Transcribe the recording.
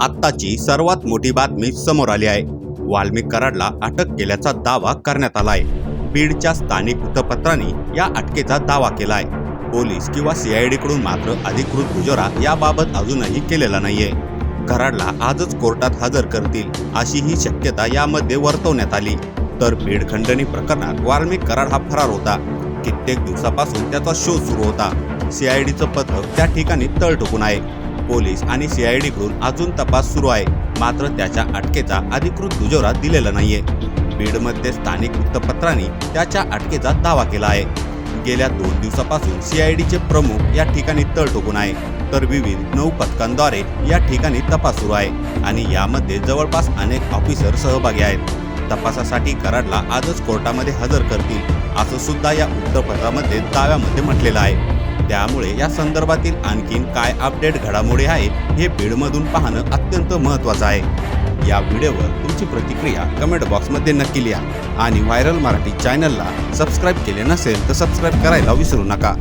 आत्ताची सर्वात मोठी बातमी समोर आली आहे. वाल्मिक कराडला अटक केल्याचा दावा करण्यात आलाय. बीडच्या स्थानिक वृत्तपत्रांनी या अटकेचा दावा केला आहे पोलीस किंवा सीआयडीकडून मात्र अधिकृत दुजोरा याबाबत अजूनही केलेला नाहीये. कराडला आजच कोर्टात हजर करतील अशी ही शक्यता यामध्ये वर्तवण्यात आली. तर बीड खंडणी प्रकरणात वाल्मिक कराड हा फरार होता. कित्येक दिवसापासून त्याचा शोध सुरू होता. सीआयडीचं पथक त्या ठिकाणी तळ ठोकून आहे. पोलीस आणि सीआयडीकडून अजून तपास सुरू आहे. मात्र त्याच्या अटकेचा अधिकृत दुजोरा दिलेला नाहीये. बीडमध्ये स्थानिक वृत्तपत्रांनी त्याच्या अटकेचा दावा केला आहे. गेल्या दोन दिवसापासून सीआयडीचे प्रमुख या ठिकाणी तळ ठोकून आहे. तर विविध नऊ पथकांद्वारे या ठिकाणी तपास सुरू आहे आणि यामध्ये जवळपास अनेक ऑफिसर सहभागी आहेत. तपासासाठी कराडला आजच कोर्टामध्ये हजर करतील असं सुद्धा या वृत्तपत्रामध्ये दाव्यामध्ये म्हटलेलं आहे. त्यामुळे या संदर्भातील आणखीन काय अपडेट घडामोडी आहेत हे बीडमधून पाहणं अत्यंत महत्त्वाचं आहे. या व्हिडिओवर तुमची प्रतिक्रिया कमेंट बॉक्समध्ये नक्की लिहा. आणि व्हायरल मराठी चॅनलला सबस्क्राईब केले नसेल तर सबस्क्राईब करायला विसरू नका.